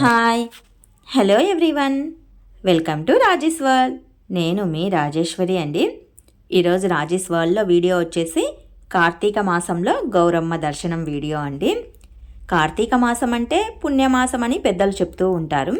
Hi. Hello everyone. Welcome to Rajesh world. నేను మీ రాజేశ్వరి అండి. ఈరోజు రాజేష్ వరల్డ్లో వీడియో వచ్చేసి కార్తీక మాసంలో గౌరమ్మ దర్శనం వీడియో అండి. కార్తీక మాసం అంటే పుణ్యమాసం అని పెద్దలు చెప్తూ ఉంటారు.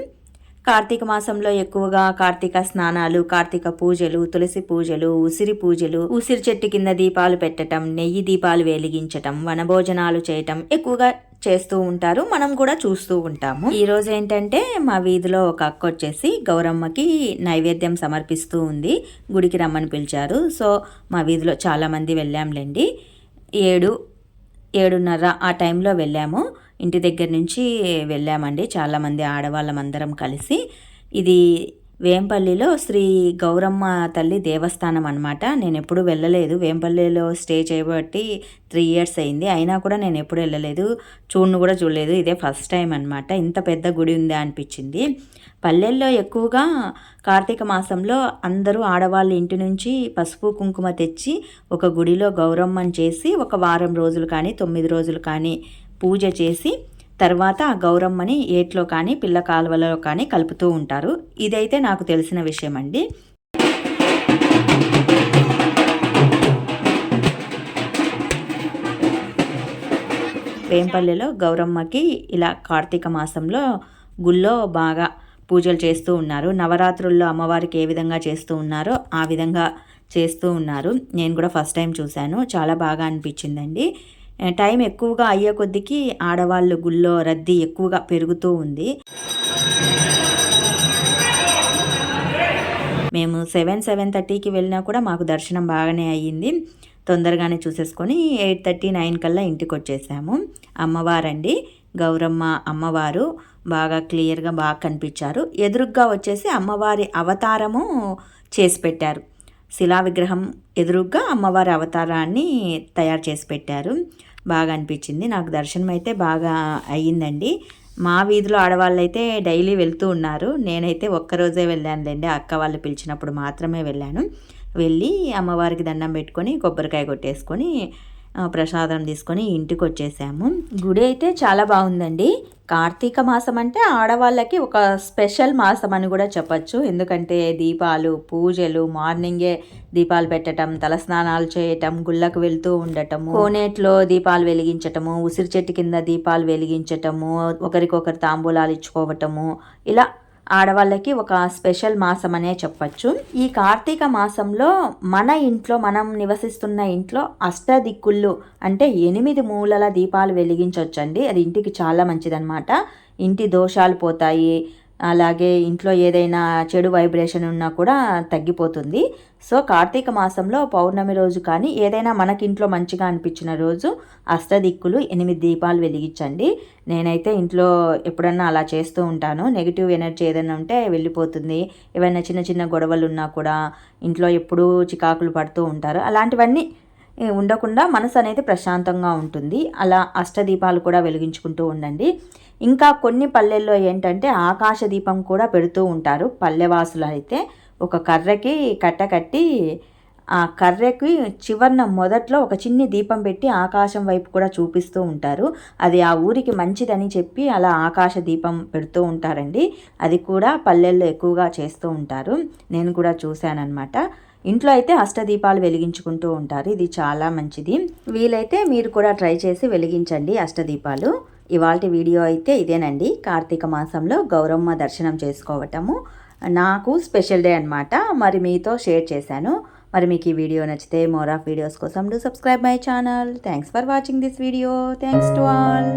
కార్తీక మాసంలో ఎక్కువగా కార్తీక స్నానాలు కార్తీక పూజలు తులసి పూజలు ఉసిరి పూజలు ఉసిరి చెట్టు కింద దీపాలు పెట్టడం నెయ్యి దీపాలు వెలిగించటం వనభోజనాలు చేయటం ఎక్కువగా చేస్తూ ఉంటారు మనం కూడా చూస్తూ ఉంటాము. ఈ రోజు ఏంటంటే మా వీధిలో ఒక అక్క వచ్చేసి గౌరమ్మకి నైవేద్యం సమర్పిస్తూ ఉంది గుడికి రమ్మని పిలిచారు. సో మా వీధిలో చాలామంది వెళ్ళాంలేండి. ఏడు ఏడున్నర ఆ టైంలో వెళ్ళాము. ఇంటి దగ్గర నుంచి వెళ్ళామండి. చాలామంది ఆడవాళ్ళం అందరం కలిసి. ఇది వేంపల్లిలో శ్రీ గౌరమ్మ తల్లి దేవస్థానం అనమాట నేను ఎప్పుడు వెళ్ళలేదు. వేంపల్లిలో స్టే చేయబట్టి త్రీ ఇయర్స్ అయింది. అయినా కూడా నేను ఎప్పుడు వెళ్ళలేదు. చూడను కూడా చూడలేదు. ఇదే ఫస్ట్ టైం అనమాట ఇంత పెద్ద గుడి ఉందా అనిపించింది. పల్లెల్లో ఎక్కువగా కార్తీక మాసంలో అందరూ ఆడవాళ్ళ ఇంటి నుంచి పసుపు కుంకుమ తెచ్చి ఒక గుడిలో గౌరమ్మని చేసి ఒక వారం రోజులు కానీ తొమ్మిది రోజులు కానీ పూజ చేసి తర్వాత ఆ గౌరమ్మని ఏట్లో కానీ పిల్ల కాలువలలో కానీ కలుపుతూ ఉంటారు. ఇదైతే నాకు తెలిసిన విషయం అండి వేంపల్లెలో గౌరమ్మకి ఇలా కార్తీక మాసంలో గుళ్ళో బాగా పూజలు చేస్తూ ఉన్నారు. నవరాత్రుల్లో అమ్మవారికి ఏ విధంగా చేస్తూ ఉన్నారో ఆ విధంగా చేస్తూ ఉన్నారు. నేను కూడా ఫస్ట్ టైం చూశాను. చాలా బాగా అనిపించిందండి. టైం ఎక్కువగా అయ్యే కొద్దికి ఆడవాళ్ళు గుళ్ళో రద్దీ ఎక్కువగా పెరుగుతూ ఉంది. మేము సెవెన్ సెవెన్ థర్టీకి వెళ్ళినా కూడా మాకు దర్శనం బాగానే అయ్యింది. తొందరగానే చూసేసుకొని ఎయిట్ థర్టీ నైన్ కల్లా ఇంటికి వచ్చేసాము. అమ్మవారండి గౌరమ్మ అమ్మవారు బాగా క్లియర్గా బాగా కనిపించారు. ఎదురుగ్గా వచ్చేసి అమ్మవారి అవతారము చేసి పెట్టారు. శిలా విగ్రహం ఎదురుగ్గా అమ్మవారి అవతారాన్ని తయారు చేసి పెట్టారు. బాగా అనిపించింది. నాకు దర్శనం అయితే బాగా అయ్యిందండి. మా వీధిలో ఆడవాళ్ళు అయితే డైలీ వెళ్తూ ఉన్నారు. నేనైతే ఒక్కరోజే వెళ్ళానులేండి. అక్క వాళ్ళు పిలిచినప్పుడు మాత్రమే వెళ్ళాను. వెళ్ళి అమ్మవారికి దండం పెట్టుకొని కొబ్బరికాయ కొట్టేసుకొని ప్రసాదం తీసుకొని ఇంటికి వచ్చేసాము గుడి అయితే చాలా బాగుందండి. కార్తీక మాసం అంటే ఆడవాళ్ళకి ఒక స్పెషల్ మాసం అని కూడా చెప్పచ్చు. ఎందుకంటే దీపాలు పూజలు మార్నింగే దీపాలు పెట్టడం తలస్నానాలు చేయటం గుళ్ళకు వెళ్తూ ఉండటము కోనేట్లో దీపాలు వెలిగించటము ఉసిరి చెట్టు కింద దీపాలు వెలిగించటము ఒకరికొకరు తాంబూలాలు ఇచ్చుకోవటము ఇలా ఆడవాళ్ళకి ఒక స్పెషల్ మాసం అనే చెప్పచ్చు. ఈ కార్తీక మాసంలో మన ఇంట్లో మనం నివసిస్తున్న ఇంట్లో అష్టదిక్కుళ్ళు అంటే ఎనిమిది మూలల దీపాలు వెలిగించవచ్చండి అది ఇంటికి చాలా మంచిదన్నమాట. ఇంటి దోషాలు పోతాయి అలాగే ఇంట్లో ఏదైనా చెడు వైబ్రేషన్ ఉన్నా కూడా తగ్గిపోతుంది. సో కార్తీక మాసంలో పౌర్ణమి రోజు కానీ ఏదైనా మనకింట్లో మంచిగా అనిపించిన రోజు అష్టదిక్కులు ఎనిమిది దీపాలు వెలిగించండి. నేనైతే ఇంట్లో ఎప్పుడన్నా అలా చేస్తూ ఉంటాను. నెగిటివ్ ఎనర్జీ ఏదైనా ఉంటే వెళ్ళిపోతుంది. ఏవైనా చిన్న చిన్న గొడవలు ఉన్నా కూడా ఇంట్లో ఎప్పుడూ చికాకులు పడుతూ ఉంటారు. అలాంటివన్నీ ఉండకుండా మనసు అనేది ప్రశాంతంగా ఉంటుంది. అలా అష్టదీపాలు కూడా వెలిగించుకుంటూ ఉండండి. ఇంకా కొన్ని పల్లెల్లో ఏంటంటే ఆకాశ దీపం కూడా పెడుతూ ఉంటారు. పల్లెవాసులు అయితే ఒక కర్రకి కట్ట కట్టి ఆ కర్రెకి చివరిన మొదట్లో ఒక చిన్ని దీపం పెట్టి ఆకాశం వైపు కూడా చూపిస్తూ ఉంటారు. అది ఆ ఊరికి మంచిదని చెప్పి అలా ఆకాశ దీపం పెడుతూ ఉంటారండి. అది కూడా పల్లెల్లో ఎక్కువగా చేస్తూ ఉంటారు. నేను కూడా చూశానన్నమాట. ఇంట్లో అయితే అష్టదీపాలు వెలిగించుకుంటూ ఉంటారు. ఇది చాలా మంచిది. వీలైతే మీరు కూడా ట్రై చేసి వెలిగించండి అష్టదీపాలు. ఇవాళ వీడియో అయితే ఇదేనండి. కార్తీక మాసంలో గౌరమ్మ దర్శనం చేసుకోవటము. నాకు స్పెషల్ డే అనమాట మరి మీతో షేర్ చేశాను. మరి మీకు ఈ వీడియో నచ్చితే మోర్ ఆఫ్ వీడియోస్ కోసం do subscribe my channel. Thanks for watching this video thanks to all